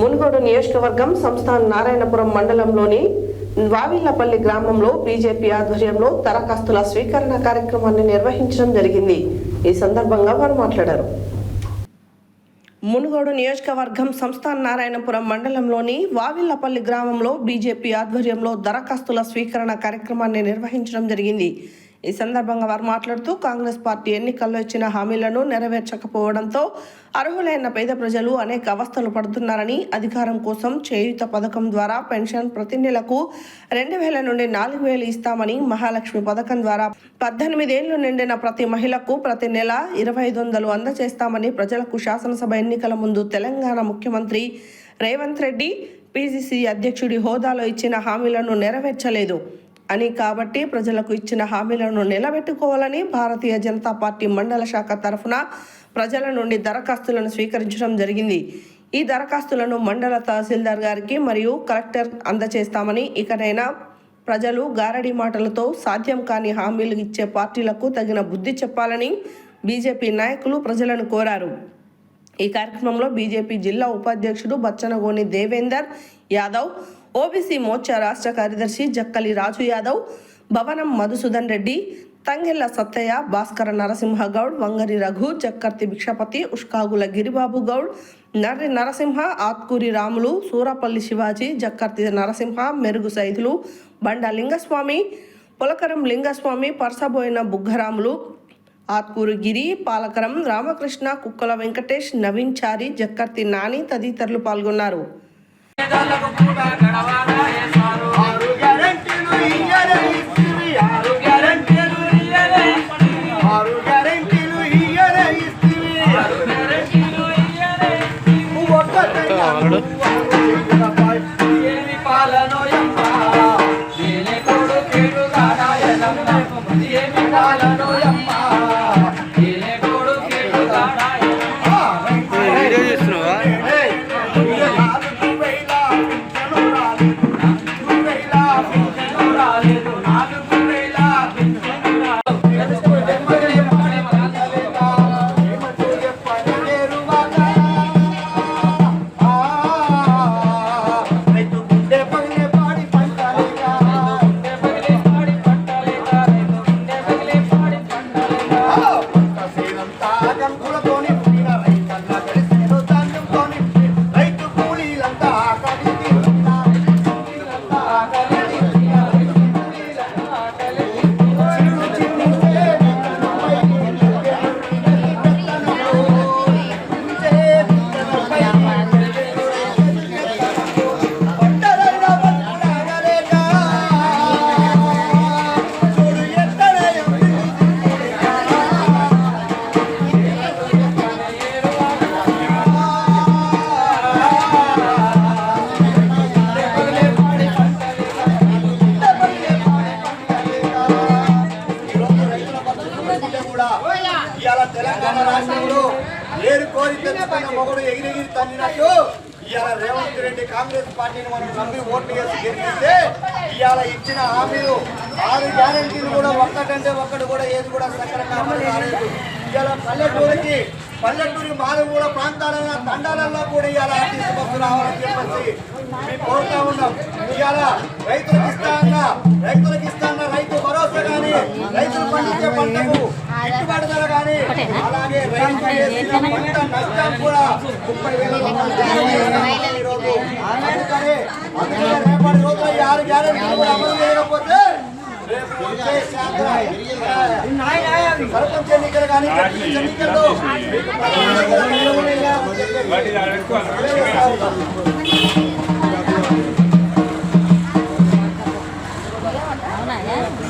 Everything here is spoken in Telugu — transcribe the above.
మునుగోడు నియోజకవర్గం సంస్థాన్ నారాయణపురం మండలంలోని వావిళ్ళపల్లి గ్రామంలో బీజేపీ ఆధ్వర్యంలో దరఖాస్తుల స్వీకరణ కార్యక్రమాన్ని నిర్వహించడం జరిగింది. ఈ సందర్భంగా వారు మాట్లాడారు. మునుగోడు నియోజకవర్గం సంస్థాన్ నారాయణపురం మండలంలోని వావిళ్ళపల్లి గ్రామంలో బీజేపీ ఆధ్వర్యంలో దరఖాస్తుల స్వీకరణ కార్యక్రమాన్ని నిర్వహించడం జరిగింది. ఈ సందర్భంగా వారు మాట్లాడుతూ కాంగ్రెస్ పార్టీ ఎన్నికల్లో ఇచ్చిన హామీలను నెరవేర్చకపోవడంతో అర్హులైన పేద ప్రజలు అనేక అవస్థలు పడుతున్నారని అధికారం కోసం చేయుత పథకం ద్వారా పెన్షన్ ప్రతి నెలకు రెండు వేల నుండి నాలుగు వేలు ఇస్తామని మహాలక్ష్మి పథకం ద్వారా పద్దెనిమిదేళ్ళు నిండిన ప్రతి మహిళకు ప్రతి నెల ఇరవై ఐదు వందలు అందజేస్తామని ప్రజలకు శాసనసభ ఎన్నికల ముందు తెలంగాణ ముఖ్యమంత్రి రేవంత్ రెడ్డి పిసిసి అధ్యక్షుడి హోదాలో ఇచ్చిన హామీలను నెరవేర్చలేదు. అని కాబట్టి ప్రజలకు ఇచ్చిన హామీలను నిలబెట్టుకోవాలని భారతీయ జనతా పార్టీ మండల శాఖ తరఫున ప్రజల నుండి దరఖాస్తులను స్వీకరించడం జరిగింది. ఈ దరఖాస్తులను మండల తహసీల్దార్ గారికి మరియు కలెక్టర్ అందజేస్తామని ఇకనైనా ప్రజలు గారడి మాటలతో సాధ్యం కాని హామీలు ఇచ్చే పార్టీలకు తగిన బుద్ధి చెప్పాలని బీజేపీ నాయకులు ప్రజలను కోరారు. ఈ కార్యక్రమంలో బీజేపీ జిల్లా ఉపాధ్యక్షుడు బచ్చనగోని దేవేందర్ యాదవ్ ఓబీసీ మోర్చా రాష్ట్ర కార్యదర్శి జక్కలి రాజు యాదవ్ భవనం మధుసూదన్ రెడ్డి తంగెల్ల సత్తయ్య భాస్కర నరసింహ గౌడ్ వంగరి రఘు చక్కర్తి భిక్షపతి ఉష్కాగుల గిరిబాబు గౌడ్ నర్రి నరసింహ ఆత్కూరి రాములు సూరపల్లి శివాజీ జక్కర్తి నరసింహ మెరుగు సైదులు బండ లింగస్వామి పులకరం లింగస్వామి పర్సబోయిన బుగ్గరాములు ఆత్కూరు గిరి పాలకరం రామకృష్ణ కుక్కల వెంకటేష్ నవీన్ చారి జక్కర్తి నాని తదితరులు పాల్గొన్నారు. ఆరు వేల పింఛను ఇవాళ తెలంగాణ రాష్ట్రంలో ఏరు కోరి తెచ్చుకున్న మొగుడు ఎగిరెగిరి తల్లినట్టు ఇవాళ రేవంత్ రెడ్డి కాంగ్రెస్ పార్టీని మనం నమ్మి ఓట్లు వేసి గెలిపిస్తే ఇవాళ ఇచ్చిన హామీలు ఆరు గ్యారంటీలు కూడా ఒక్కటంటే ఒక్కటి కూడా ఏది కూడా సక్రమంగా అమలు కాలేదు. ఇవాళ పల్లెటూరికి పల్లెటూరి మారుమూల ప్రాంతాలలో తండాలలో కూడా ఇవాళ ఆర్టీసీ బస్సు రావాలని చెప్పేసి మేము కోరుతా ఉన్నాం. ఇవాళ రైతులకు ఇస్తా రైతులకు రేపటి రోజున ఆరు గ్యారెంటీలు అమలు చేయకపోతే సర్పంచ్ ఎన్నికలు కానీ ఎన్నికల్లో